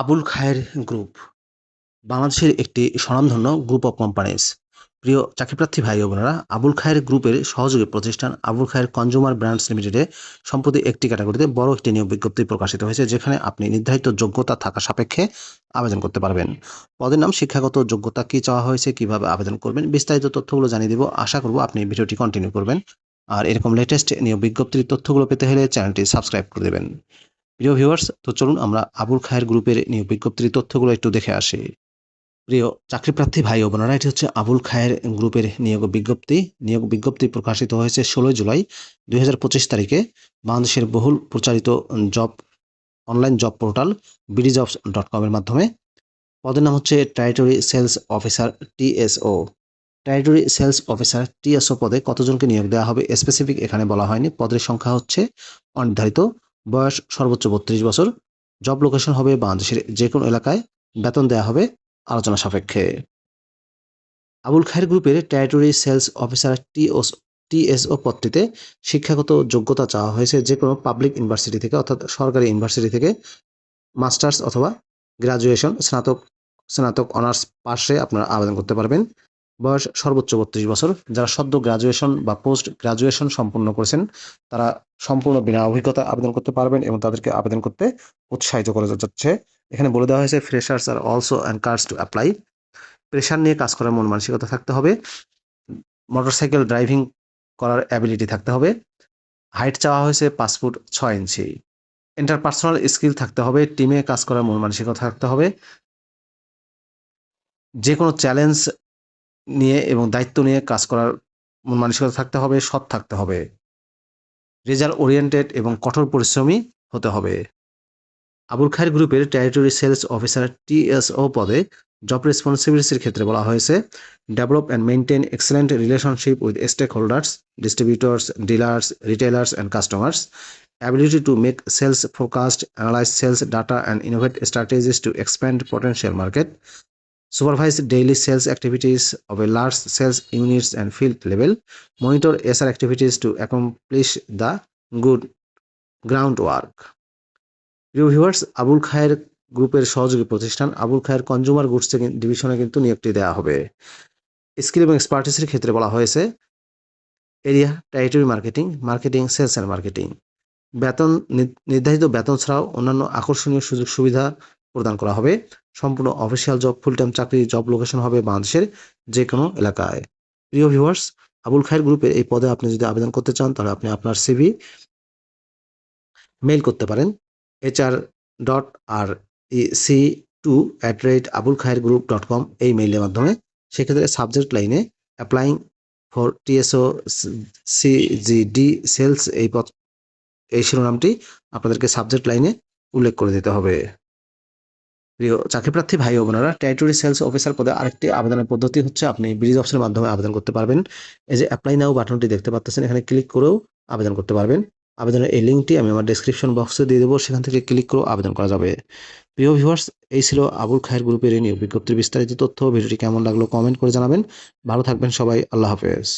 আবুল খায়ের group. বাংলাদেশের একটি স্বনামধন্য গ্রুপ অফ কোম্পানিজ প্রিয় চাকরিপ্রার্থী ভাই বোনেরা, আবুল খায়ের গ্রুপের সহযোগী প্রতিষ্ঠান আবুল খায়ের কনজিউমার ব্র্যান্ডস লিমিটেডে সম্প্রতি একটি ক্যাটাগরিতে বড় একটি নিয়োগ বিজ্ঞপ্তি প্রকাশিত হয়েছে, যেখানে আপনি নির্ধারিত যোগ্যতা থাকা সাপেক্ষে আবেদন করতে পারবেন। পদের নাম, শিক্ষাগত যোগ্যতা কি চাওয়া হয়েছে, কীভাবে আবেদন করবেন, বিস্তারিত তথ্যগুলো জানিয়ে দিব। আশা করব আপনি ভিডিওটি কন্টিনিউ করবেন। আর এরকম লেটেস্ট নিয়োগ বিজ্ঞপ্তির তথ্যগুলো পেতে হলে চ্যানেলটি সাবস্ক্রাইব করে দেবেন। প্রিয় ভিউয়ার্স তো চলুন আমরা আবুল খায়ের গ্রুপের নিয়োগ বিজ্ঞপ্তির তথ্যগুলো একটু দেখে আসি। প্রিয় চাকরিপ্রার্থী ভাই ও বোনেরা, এটি হচ্ছে আবুল খায়ের গ্রুপের নিয়োগ বিজ্ঞপ্তি। নিয়োগ বিজ্ঞপ্তি প্রকাশিত হয়েছে ষোলোই জুলাই দুই হাজার পঁচিশ তারিখে। বাংলাদেশের বহুল প্রচারিত job online job portal BD jobs dot কমের মাধ্যমে। পদের নাম হচ্ছে territory sales officer TSO territory sales officer TSO পদে কতজনকে নিয়োগ দেওয়া হবে স্পেসিফিক এখানে বলা হয়নি। পদের সংখ্যা হচ্ছে অনির্ধারিত। বয়স সর্বোচ্চ বত্রিশ বছর। জব লোকেশন হবে বাংলাদেশের যে কোনো এলাকায়। বেতন দেয়া হবে আলোচনা সাপেক্ষে। আবুল খায়ের গ্রুপের territory sales officer T O TSO পদটিতে শিক্ষাগত যোগ্যতা চাওয়া হয়েছে যে কোনো পাবলিক ইউনিভার্সিটি থেকে অর্থাৎ সরকারি ইউনিভার্সিটি থেকে মাস্টার্স অথবা গ্রাজুয়েশন স্নাতক স্নাতক অনার্স পাশে আপনারা আবেদন করতে পারবেন। বয়স সর্বোচ্চ বত্রিশ বছর। যারা সদ্য গ্রাজুয়েশন বা পোস্ট গ্রাজুয়েশন সম্পূর্ণ করেছেন, তারা সম্পূর্ণ বিনা অভিজ্ঞতা আবেদন করতে পারবেন এবং তাদেরকে আবেদন করতে উৎসাহিত করে যাচ্ছে। এখানে বলে দেওয়া হয়েছে freshers R also encouraged to apply pressure নিয়ে কাজ করার মন মানসিকতা থাকতে হবে। মোটরসাইকেল ড্রাইভিং করার অ্যাবিলিটি থাকতে হবে। হাইট চাওয়া হয়েছে পাঁচ ফুট ছয় ইঞ্চি। ইন্টারপার্সোনাল স্কিল থাকতে হবে। টিমে কাজ করার মন মানসিকতা থাকতে হবে। যে কোনো চ্যালেঞ্জ নিয়ে এবং দায়িত্ব নিয়ে কাজ করার মানসিকতা থাকতে হবে সৎ থাকতে হবে। রেজাল্ট ওরিয়েন্টেড এবং কঠোর পরিশ্রমী হতে হবে। আবুল খায়ের গ্রুপের টেরিটরি সেলস অফিসার টিএসও পদে জব রেসপন্সিবিলিটির ক্ষেত্রে বলা হয়েছে develop and maintain excellent relationship with stakeholders distributors dealers retailers and customers ability to make sales forecast, analyze sales data, and innovate strategies to expand potential market, supervise daily sales activities of a large sales units and field level, monitor SR activities to accomplish the good groundwork. প্রিয় viewers Abul খায়ের গ্রুপের সহযোগী প্রতিষ্ঠান আবুল খায়ের consumer goods ডিভিশনে কিন্তু নিয়োগটি দেওয়া হবে। Skill এবং এক্সপার্টিসের ক্ষেত্রে বলা হয়েছে area territory marketing marketing sales and marketing বেতন নির্ধারিত বেতন ছাড়াও অন্যান্য আকর্ষণীয় সুযোগ সুবিধা প্রদান করা হবে। সম্পূর্ণ অফিসিয়াল জব ফুল টাইম চাকরি জব লোকেশন হবে বাংলাদেশের যে কোনো এলাকায়। প্রিয় ভিউয়ার্স আবুল খায়ের গ্রুপের এই পদে আপনি যদি আবেদন করতে চান, তাহলে আপনি আপনার সিভি মেইল করতে পারেন। HR dot R E C two at rate Abul Khair group dot com এই মেইলের মাধ্যমে। সেক্ষেত্রে সাবজেক্ট লাইনে applying for TSO CGD sales এই পদ, এই শিরোনামটি আপনাদেরকে সাবজেক্ট লাইনে উল্লেখ করে দিতে হবে। প্রিয় চাকরিপ্রার্থী ভাই ও বোনেরা টেরিটরি সেলস অফিসার পদে আরেকটি আবেদনের পদ্ধতি হচ্ছে আপনি ব্রিজ অপশনের মাধ্যমে আবেদন করতে পারবেন। এই যে অ্যাপ্লাই নাও বাটনটি দেখতে পাচ্ছেন এখানে ক্লিক করেও আবেদন করতে পারবেন। আবেদনের এই লিঙ্কটি আমি আমার ডেসক্রিপশন বক্সে দিয়ে দেবো, সেখান থেকে ক্লিক করেও আবেদন করা যাবে। প্রিয় ভিউয়ার্স এই ছিল আবুল খায়ের গ্রুপের এই নিয়োগ বিজ্ঞপ্তির বিস্তারিত তথ্য। ভিডিওটি কেমন লাগল কমেন্ট করে জানাবেন। ভালো থাকবেন সবাই, আল্লাহ হাফেজ।